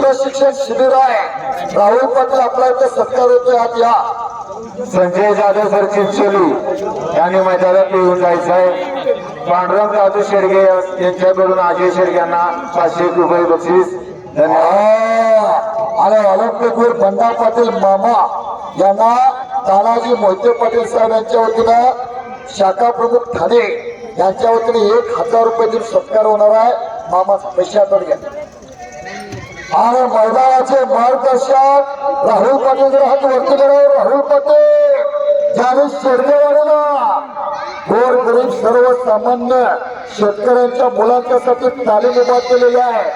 प्रशिक्षण शिबिर आहे. राहुल पाटील आपला इथे सत्कार होते आज या. संजय जाधव सर चिंचोली यांनी मैदानात येऊन जायचं आहे पांडुरंग जाधव शेडगे यांच्याकडून अजय शेडगे यांना पाचशे रुपये बक्षीस. धन्यवाद. आणि ऑलिम्पिकवीर बंडा पाटील मामा यांना तानाजी मोहिते पाटील साहेब यांच्या वतीनं शाखा प्रमुख ठाणे यांच्या वतीने एक हजार रुपये देऊन सत्कार होणार आहे. मामा पैशाकडे घ्या. आणि मैदानाचे मार्गदर्शक राहुल पाटील जर हात राहुल पाटील. ज्याने शेडगेवाडीला गोर सर्वसामान्य शेतकऱ्यांच्या मुलांच्यासाठी तालीम उभा केलेल्या आहे.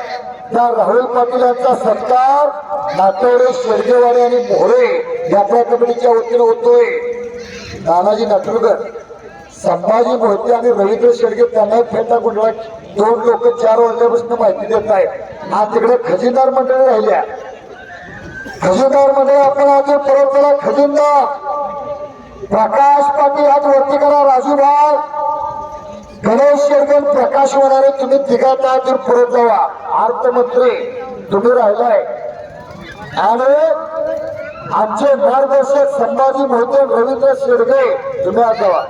त्या राहुल पाटील यांचा सत्कार नातेवाडे शेडगेवाडी आणि मोहरे यात्रा कमिटीच्या वतीने होतोय. नानाजी नाटुरकर संभाजी मोहिते आणि रवींद्र शेडगे त्यांना फेटा गुंडळा दोन लोक चार वाजल्यापासून माहिती देत आहेत. आज तिकडे खजिनदार मंडळी राहिल्या. खजिनदार मंडळी आपण आज परत खजिनदार. प्रकाश पाटील आज वरती करा राजूभाई गणेश प्रकाश होणारे तुम्ही तिघा आहात पुरत जावा. अर्थमंत्री तुम्ही राहिलाय. आणि आमचे मार्गदर्शक संभाजी मोहिते रवींद्र शेडगे तुम्ही आज जावा.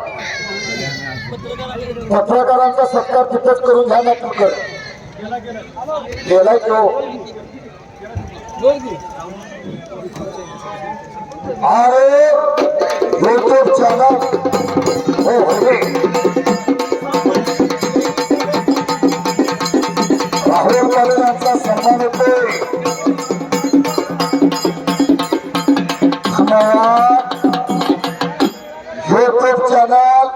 पत्रकारांचा सत्कार तिथंच करून घ्या ना तुमकर गेलाय तो. अरे यूट्यूब चॅनल राहुल सन्मान होतोय युट्यूब चॅनल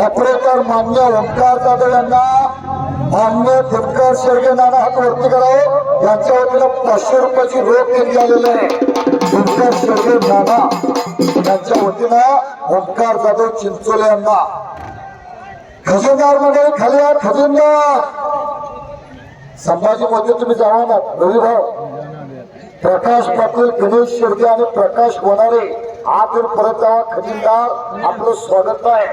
ऑपरेटर मान्य ओंकार जाधव यांना मान्य दिनकर शेळके नाना हात वरती करावं. यांच्या वतीनं पाचशे रुपयाची रोख देण्यात आलेली आहे. दिनकर शेळके नाना यांच्या वतीनं ओंकार जाधव चिंचोले यांना. खजिनदार मंडळी खाली खजिनदार! संभाजी मोदी तुम्ही जावा ना रविभाऊ. प्रकाश पाटील गणेश शिर्के आणि प्रकाश होणारे आज परत जावा खजिनदार. आपलं स्वागत आहे.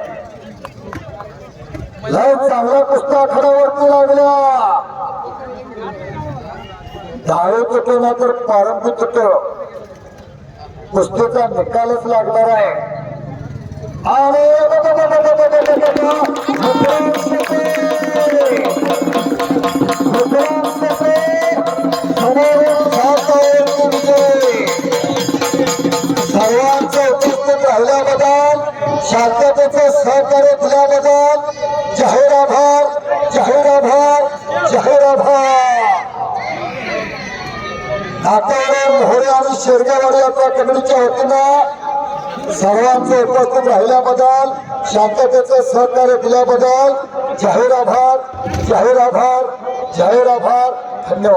लय चांगला कुस्त्या खडावरती लागल्या. डाळे तुटे ना तर पारंबी तुट कुस्तीचा निकालच लागणार आहे. आणि शांततेचे सहकार्य दिल्याबद्दल जाहीर आभार जाहीर आभार जाहीर आभार. नातेवाडे मोहरे आणि शेरगावाडी यात्रा कमिटीच्या वतीनं सर्वांचे उपस्थित राहिल्याबद्दल शांततेचे सहकार्य दिल्याबद्दल जाहीर आभार जाहीर आभार जाहीर आभार. धन्यवाद.